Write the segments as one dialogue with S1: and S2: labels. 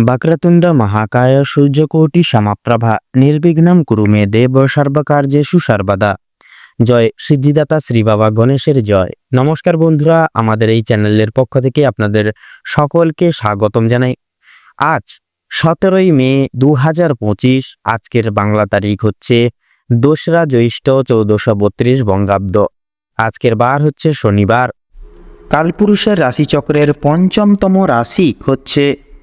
S1: వక్రతుండ మహాకాయ সূর্যকোটি সমাপ্রভা নির্বিঘ্নম কুরু মে দেব সর্বকার্যেষু সর্বদা জয় সিদ্ধিদাতা শ্রী বাবা গণেশের জয় নমস্কার বন্ধুরা আমাদের এই চ্যানেলের পক্ষ থেকে আপনাদের সকলকে স্বাগতম জানাই আজ সতেরোই মে দু হাজার পঁচিশ আজকের বাংলা তারিখ হচ্ছে দোসরা জ্যৈষ্ঠ চৌদ্দশো বত্রিশ বঙ্গাব্দ আজকের বার হচ্ছে শনিবার
S2: কালপুরুষের রাশিচক্রের পঞ্চমতম রাশি হচ্ছে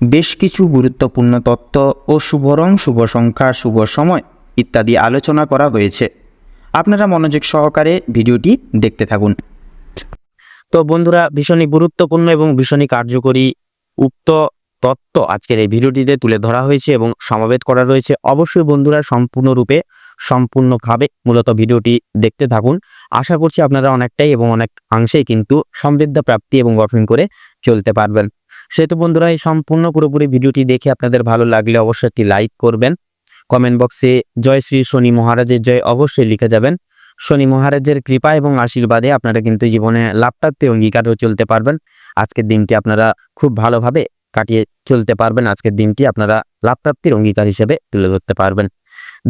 S2: বেশ কিছু গুরুত্বপূর্ণ তত্ত্ব ও শুভ রং শুভ সংখ্যা, শুভ সময় ইত্যাদি আলোচনা করা হয়েছে। আপনারা মনোযোগ সহকারে ভিডিওটি দেখতে থাকুন।
S1: তো বন্ধুরা, ভীষণই গুরুত্বপূর্ণ এবং ভীষণই কার্যকরী উক্ত তত্ত্ব আজকের এই ভিডিওটিতে তুলে ধরা হয়েছে এবং সমাবেত করা রয়েছে। অবশ্যই বন্ধুরা সম্পূর্ণরূপে সম্পূর্ণভাবে মূলত ভিডিওটি দেখতে থাকুন। আশা করছি আপনারা অনেকটাই এবং অনেক অংশেই কিন্তু সমৃদ্ধ প্রাপ্তি এবং গঠন করে চলতে পারবেন। সেহেতু বন্ধুরা, এই সম্পূর্ণ পুরোপুরি ভিডিওটি দেখে আপনাদের ভালো লাগলে অবশ্যই একটি লাইক করবেন। কমেন্ট বক্সে জয় শ্রী শনি মহারাজের জয় অবশ্যই লিখে যাবেন। শনি মহারাজের কৃপা এবং আশীর্বাদে আপনারা কিন্তু জীবনে লাভ প্রাপ্তি অঙ্গীকারও চলতে পারবেন। আজকের দিনটি আপনারা খুব ভালোভাবে কাটিয়ে চলতে পারবেন। আজকের দিনটি আপনারা লাভ প্রাপ্তির অঙ্গীকার হিসেবে তুলে ধরতে পারবেন।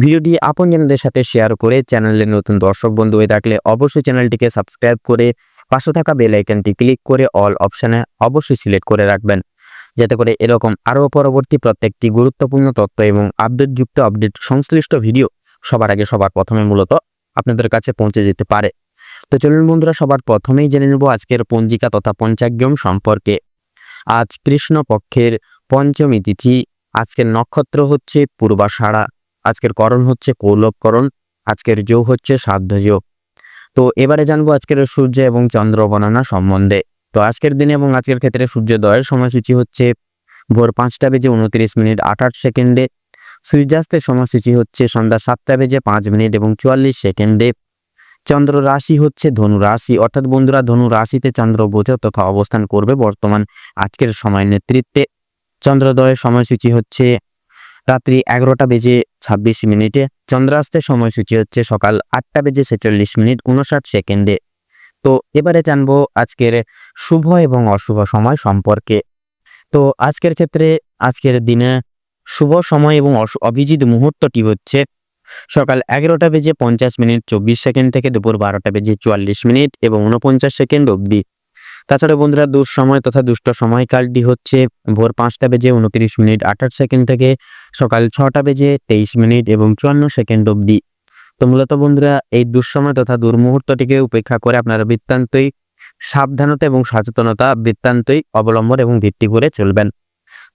S1: ভিডিওটি আপন আপনজনদের সাথে শেয়ার করে চ্যানেলের নতুন দর্শক বন্ধু হয়ে থাকলে অবশ্যই চ্যানেলটিকে সাবস্ক্রাইব করে পাশে থাকা বেল আইকনটি ক্লিক করে অল অপশানে অবশ্যই সিলেক্ট করে রাখবেন। যাতে করে এরকম আরও পরবর্তী প্রত্যেকটি গুরুত্বপূর্ণ তথ্য এবং আপডেটযুক্ত আপডেট সংশ্লিষ্ট ভিডিও সবার আগে সবার প্রথমে মূলত আপনাদের কাছে পৌঁছে যেতে পারে। তো চলুন বন্ধুরা, সবার প্রথমেই জেনে নেব আজকের পঞ্জিকা তথা পঞ্চাগ্যম সম্পর্কে। আজ কৃষ্ণ পক্ষের পঞ্চমী তিথি। আজকের নক্ষত্র হচ্ছে পূর্বাষাঢ়া। আজকের করণ হচ্ছে কৌলভকরণ আজকের যোগ হচ্ছে সাধ্য যোগ তো এবারে জানব আজকের সূর্য এবং চন্দ্র গণনা সম্বন্ধে। তো আজকের দিনে এবং আজকের ক্ষেত্রে সূর্যোদয়ের সময়সূচি হচ্ছে ভোর পাঁচটা বেজে উনত্রিশ মিনিট আঠাশ সেকেন্ডে। সূর্যাস্তের সময়সূচি হচ্ছে সন্ধ্যা সাতটা বেজে পাঁচ মিনিট এবং চুয়াল্লিশ সেকেন্ডে। চন্দ্র রাশি হচ্ছে ধনু রাশি। অর্থাৎ বন্ধুরা, ধনু রাশিতে চন্দ্র গোচর তথা অবস্থান করবে বর্তমান আজকের সময় নেতৃত্বে। চন্দ্রোদয়ের সময়সূচি হচ্ছে রাত্রি এগারোটা বেজে ছাব্বিশ মিনিটে। চন্দ্রাস্তের সময়সূচি হচ্ছে সকাল আটটা বেজে ছেচল্লিশ মিনিট উনষাট সেকেন্ডে। তো এবারে জানব আজকের শুভ এবং অশুভ সময় সম্পর্কে। তো আজকের ক্ষেত্রে আজকের দিনে শুভ সময় এবং অভিজিৎ মুহূর্তটি হচ্ছে সকাল এগারোটা বেজে পঞ্চাশ মিনিট, চব্বিশ সেকেন্ড থেকে দুপুর বারোটা বেজে চুয়াল্লিশ মিনিট এবং উনপঞ্চাশ সেকেন্ড অবধি। তাছাড়া বন্ধুরা, দুঃসময় তথা দুষ্ট সময়কালটি হচ্ছে ভোর পাঁচটা বেজে উনত্রিশ মিনিট, আঠাশ সেকেন্ড থেকে সকাল ছটা বেজে তেইশ মিনিট এবং চুয়ান্ন সেকেন্ড অবধি। তো মূলত বন্ধুরা, এই দুঃসময় তথা দুর্মুহূর্তটিকে উপেক্ষা করে আপনারা বৃত্তান্তই সাবধানতা এবং সচেতনতা বৃত্তান্তই অবলম্বন এবং ভিত্তি করে চলবেন।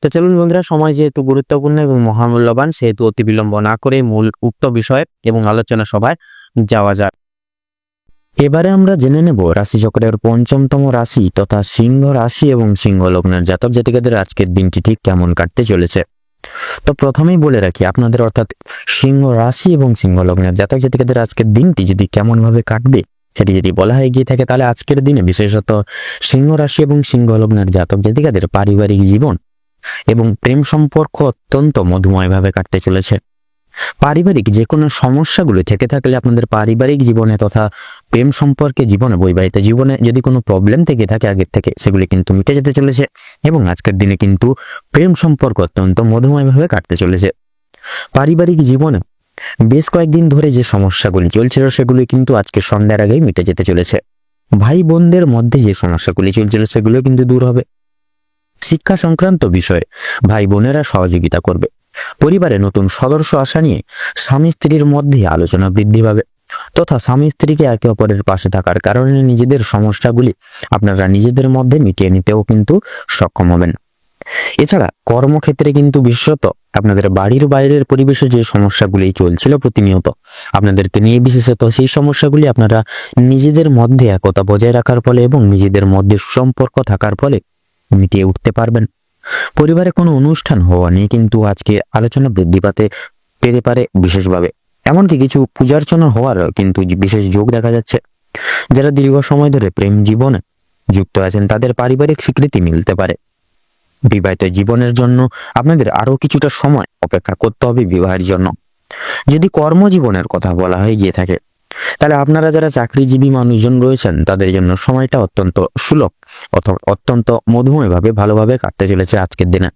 S1: তো চলুন বন্ধুরা, সময় যেহেতু গুরুত্বপূর্ণ এবং মহামূল্যবান, সেহেতু অতি বিলম্ব না করে মূল উক্ত বিষয় এবং আলোচনা সভায় যাওয়া যাক। এবারে আমরা জেনে নেব রাশি চক্রের পঞ্চমতম রাশি তথা সিংহ রাশি এবং সিংহ লগ্নের জাতক জাতিকাদের আজকের দিনটি ঠিক কেমন কাটতে চলেছে। তো প্রথমেই বলে রাখি, আপনাদের অর্থাৎ সিংহ রাশি এবং সিংহ লগ্নের জাতক জাতিকাদের আজকের দিনটি যদি কেমন ভাবে কাটবে, সেটি যদি বলা হয়ে গিয়ে থাকে, তাহলে আজকের দিনে বিশেষত সিংহ রাশি এবং সিংহ লগ্নের জাতক জাতিকাদের পারিবারিক জীবন এবং প্রেম সম্পর্ক অত্যন্ত মধুময়ভাবে কাটতে চলেছে। পারিবারিক যে কোনো সমস্যাগুলো থেকে থাকলে আপনাদের পারিবারিক জীবনে তথা প্রেম সম্পর্কে জীবনে বৈবাহিত জীবনে যদি কোনো প্রবলেম থেকে থাকে, আগের থেকে সেগুলি কিন্তু মিটে যেতে চলেছে এবং আজকের দিনে কিন্তু প্রেম সম্পর্ক অত্যন্ত মধুময়ভাবে কাটতে চলেছে। পারিবারিক জীবনে বেশ কয়েকদিন ধরে যে সমস্যাগুলি চলছিল, সেগুলি কিন্তু আজকে সন্ধ্যার আগেই মিটে যেতে চলেছে। ভাই বোনদের মধ্যে যে সমস্যাগুলি চলছিল সেগুলো কিন্তু দূর হবে। শিক্ষা সংক্রান্ত বিষয়ে ভাই বোনেরা সহযোগিতা করবে। পরিবারে নতুন সদস্য আসা নিয়ে স্বামী স্ত্রীর মধ্যে আলোচনা বৃদ্ধি পাবে তথা স্বামী স্ত্রীকে একে অপরের পাশে থাকার কারণে নিজেদের সমস্যাগুলি আপনারা নিজেদের মধ্যে মিটিয়ে নিতেও কিন্তু সক্ষম হবেন। এছাড়া কর্মক্ষেত্রে কিন্তু বিশেষত আপনাদের বাড়ির বাইরের পরিবেশে যে সমস্যাগুলি চলছিল প্রতিনিয়ত আপনাদেরকে নিয়ে বিশেষত সেই সমস্যাগুলি আপনারা নিজেদের মধ্যে একতা বজায় রাখার ফলে এবং নিজেদের মধ্যে সুসম্পর্ক থাকার ফলে মিটিয়ে উঠতে পারবেন। পরিবারে কোনো অনুষ্ঠান হওয়া নিয়ে কিন্তু আজকে আলোচনা বৃদ্ধি পাতে পেতে পারে বিশেষভাবে। এমনকি কিছু পূজার্চনা হওয়ার কিন্তু বিশেষ যোগ দেখা যাচ্ছে। যারা দীর্ঘ সময় ধরে প্রেম জীবনে যুক্ত আছেন, তাদের পারিবারিক স্বীকৃতি মিলতে পারে। বিবাহিত জীবনের জন্য আপনাদের আরও কিছুটা সময় অপেক্ষা করতে হবে বিবাহের জন্য। যদি কর্মজীবনের কথা বলা হয়ে, গিয়ে থাকে তাহলে আপনারা যারা চাকরিজীবী মানুষজন রয়েছেন, তাদের জন্য সময়টা অত্যন্ত সুলভ অথবা অত্যন্ত মধুময়ভাবে ভালোভাবে কাটতে চলেছে আজকের দিনে।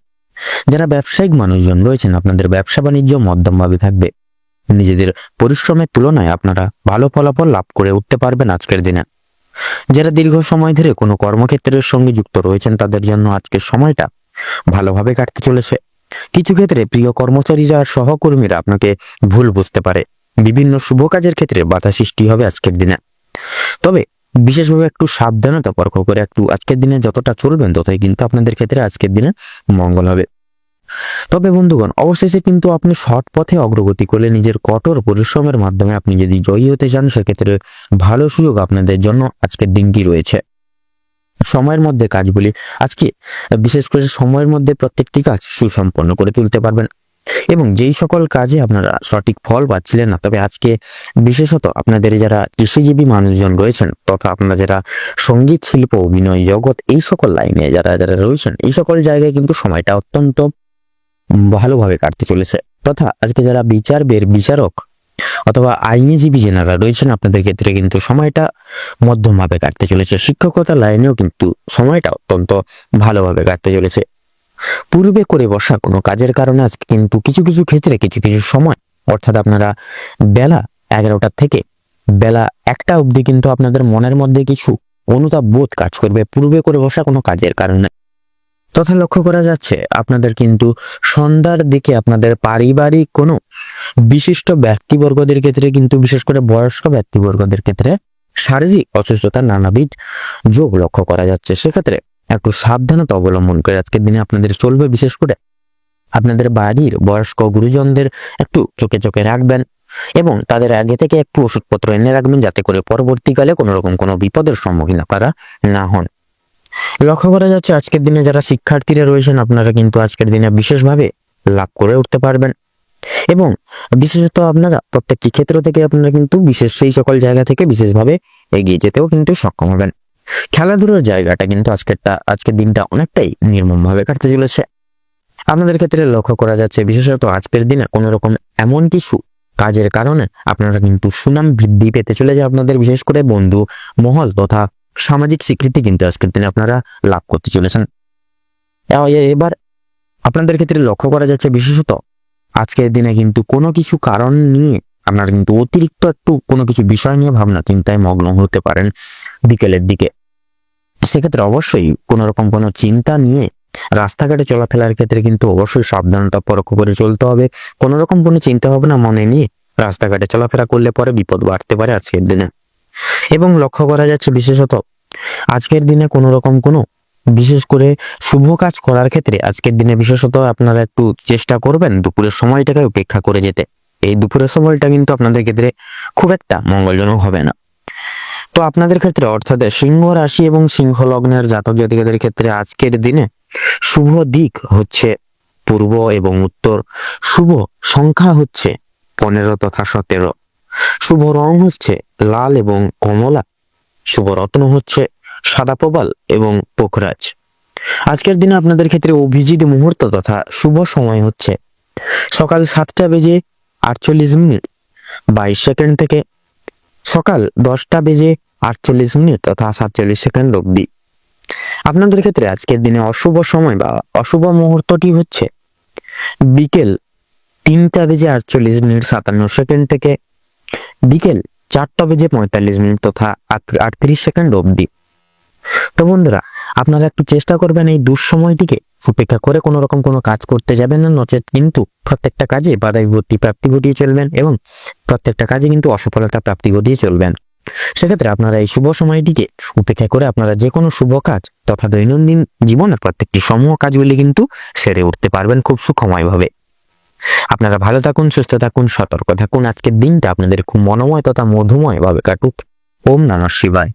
S1: যারা ব্যবসায়িক মানুষজন রয়েছেন, আপনাদের ব্যবসা বাণিজ্য মধ্যমভাবে থাকবে। নিজেদের পরিশ্রমের তুলনায় আপনারা ভালো ফলাফল লাভ করে উঠতে পারবেন আজকের দিনে। যারা দীর্ঘ সময় ধরে কোনো কর্মক্ষেত্রের সঙ্গে যুক্ত রয়েছেন, তাদের জন্য আজকের সময়টা ভালোভাবে কাটতে চলেছে। কিছু ক্ষেত্রে প্রিয় কর্মচারীরা সহকর্মীরা আপনাকে ভুল বুঝতে পারে। বিভিন্ন শুভ কাজের ক্ষেত্রে বাধা সৃষ্টি হবে আজকের দিনে। তবে বিশেষভাবে একটু সাবধানতা পরখ করে একটু আজকের দিনে যতটা চলবেন ততই কিন্তু আপনাদের ক্ষেত্রে আজকের দিনে মঙ্গল হবে। তবে বন্ধুগণ, অবশেষে কিন্তু আপনি সৎ পথে অগ্রগতি করলে নিজের কঠোর পরিশ্রমের মাধ্যমে আপনি যদি জয়ী হতে চান, সেক্ষেত্রে ভালো সুযোগ আপনাদের জন্য আজকের দিনটি রয়েছে। সময়ের মধ্যে কাজগুলি আজকে, বিশেষ করে সময়ের মধ্যে প্রত্যেকটি কাজ সুসম্পন্ন করে তুলতে পারবেন। এবং যেই সকল কাজে আপনারা সঠিক ফল পাচ্ছিলেন না, তবে আজকে বিশেষত আপনাদের যারা কৃষিজীবী মানুষজন রয়েছেন তথা আপনারা যারা সংগীত, শিল্প, অভিনয়, জগৎ এই সকল লাইনে যারা যারা রয়েছেন, এই সকল জায়গায় কিন্তু সময়টা অত্যন্ত ভালোভাবে কাটতে চলেছে। তথা আজকে যারা বিচার বের বিচারক অথবা আইনজীবী যেনারা রয়েছেন, আপনাদের ক্ষেত্রে কিন্তু সময়টা মধ্যমভাবে কাটতে চলেছে। শিক্ষকতা লাইনেও কিন্তু সময়টা অত্যন্ত ভালোভাবে কাটতে চলেছে। পূর্বে করে বসা কোনো কাজের কারণে আজকে কিন্তু কিছু কিছু ক্ষেত্রে কিছু কিছু সময়, অর্থাৎ আপনারা বেলা এগারোটার থেকে বেলা একটা অবধি কিন্তু আপনাদের মনের মধ্যে কিছু অনুতাপ বোধ কাজ করবে পূর্বে করে বসা কোনো কাজের কারণে। তথা লক্ষ্য করা যাচ্ছে আপনাদের কিন্তু সন্ধ্যার দিকে আপনাদের পারিবারিক কোনো বিশিষ্ট ব্যক্তিবর্গদের ক্ষেত্রে কিন্তু বিশেষ করে বয়স্ক ব্যক্তিবর্গদের ক্ষেত্রে শারীরিক অসুস্থতার নানাবিধ যোগ লক্ষ্য করা যাচ্ছে। সেক্ষেত্রে একটু সাবধানতা অবলম্বন করে আজকের দিনে আপনাদের চলবে বিশেষ করে আপনাদের বাড়ির বয়স্ক গুরুজনদের একটু চোখে চোখে রাখবেন এবং তাদের আগে থেকে একটু ওষুধপত্র এনে রাখবেন যাতে করে পরবর্তীকালে কোনো রকম কোনো বিপদের সম্মুখীন আপনারা না হন। লক্ষ্য করা যাচ্ছে আজকের দিনে যারা শিক্ষার্থীরা রয়েছেন, আপনারা কিন্তু আজকের দিনে বিশেষভাবে লাভ করে উঠতে পারবেন। এবং বিশেষত আপনারা প্রত্যেকটি ক্ষেত্র থেকে আপনারা কিন্তু বিশেষ সেই সকল জায়গা থেকে বিশেষভাবে এগিয়ে যেতেও কিন্তু সক্ষম হবেন। খেলাধুলার জায়গাটা কিন্তু আজকেরটা, আজকের দিনটা অনেকটাই নির্মমভাবে কাটতে চলেছে। আপনাদের ক্ষেত্রে লক্ষ্য করা যাচ্ছে, বিশেষত আজকের দিনে কোনো রকম এমন কিছু কাজের কারণে আপনারা কিন্তু সুনাম বৃদ্ধি পেতে চলেছে আপনাদের, বিশেষ করে বন্ধু, মহল তথা সামাজিক স্বীকৃতি কিন্তু আজকের দিনে আপনারা লাভ করতে চলেছেন। এবার আপনাদের ক্ষেত্রে লক্ষ্য করা যাচ্ছে, বিশেষত আজকের দিনে কিন্তু কোনো কিছু কারণ নিয়ে আপনারা কিন্তু অতিরিক্ত একটু কোনো কিছু বিষয় নিয়ে ভাবনা চিন্তায় মগ্ন হতে পারেন বিকেলের দিকে। সেক্ষেত্রে অবশ্যই কোনো রকম কোনো চিন্তা নিয়ে রাস্তাঘাটে চলাফেরার ক্ষেত্রে কিন্তু অবশ্যই সাবধানতা পরোক্ষ করে চলতে হবে। কোনো রকম কোনো চিন্তা ভাবনা মনে নিয়ে রাস্তাঘাটে চলাফেরা করলে পরে বিপদ বাড়তে পারে আজকের দিনে। এবং লক্ষ্য করা যাচ্ছে বিশেষত আজকের দিনে কোনো রকম কোনো বিশেষ করে শুভ কাজ করার ক্ষেত্রে আজকের দিনে বিশেষত আপনারা একটু চেষ্টা করবেন দুপুরের সময়টাকে উপেক্ষা করে যেতে। এই দুপুরের সময়টা কিন্তু আপনাদের ক্ষেত্রে খুব একটা মঙ্গলজনক হবে না। তো আপনাদের ক্ষেত্রে অর্থাৎ সিংহ রাশি এবং সিংহ লগ্নের জাতক জাতিকাদের ক্ষেত্রে আজকের দিনে শুভ দিক হচ্ছে পূর্ব এবং উত্তর। শুভ সংখ্যা হচ্ছে পনেরো তথা সতেরো। শুভ রং হচ্ছে লাল এবং কমলা। শুভ রত্ন হচ্ছে সাদা প্রবাল এবং পোখরাজ। আজকের দিনে আপনাদের ক্ষেত্রে অভিজিৎ মুহূর্ত তথা শুভ সময় হচ্ছে সকাল সাতটা বেজে আটচল্লিশ মিনিট, বাইশ সেকেন্ড থেকে সকাল দশটা বেজে আটচল্লিশ মিনিট তথা সাতচল্লিশ সেকেন্ড অব্দি আপনাদের ক্ষেত্রে আজকের দিনে অশুভ সময় বা অশুভ মুহূর্তটি হচ্ছে বিকেল তিনটা বেজে আটচল্লিশ মিনিট সাতান্ন সেকেন্ড থেকে বিকেল চারটা বেজে পঁয়তাল্লিশ মিনিট তথা আট- আটত্রিশ সেকেন্ড অবধি। তো বন্ধুরা, আপনারা একটু চেষ্টা করবেন এই দুঃসময়টিকে উপেক্ষা করে কোনো রকম কোনো কাজ করতে যাবেন না, নচেত কিন্তু প্রত্যেকটা কাজে বাধা বিপত্তি প্রাপ্তি ঘটিয়ে চলবেন এবং প্রত্যেকটা কাজে কিন্তু অসফলতা প্রাপ্তি ঘটিয়ে চলবেন। সেক্ষেত্রে আপনারা এই শুভ সময়টিকে উপেক্ষা করে আপনারা যে কোনো শুভ কাজ তথা দৈনন্দিন জীবনের প্রত্যেকটি সমূহ কাজগুলি কিন্তু সেরে উঠতে পারবেন খুব সুখময়ভাবে। আপনারা ভালো থাকুন, সুস্থ থাকুন, সতর্ক থাকুন। আজকের দিনটা আপনাদের খুব মনোময় তথা মধুময় ভাবে কাটুক। ওম নমঃ শিবায়।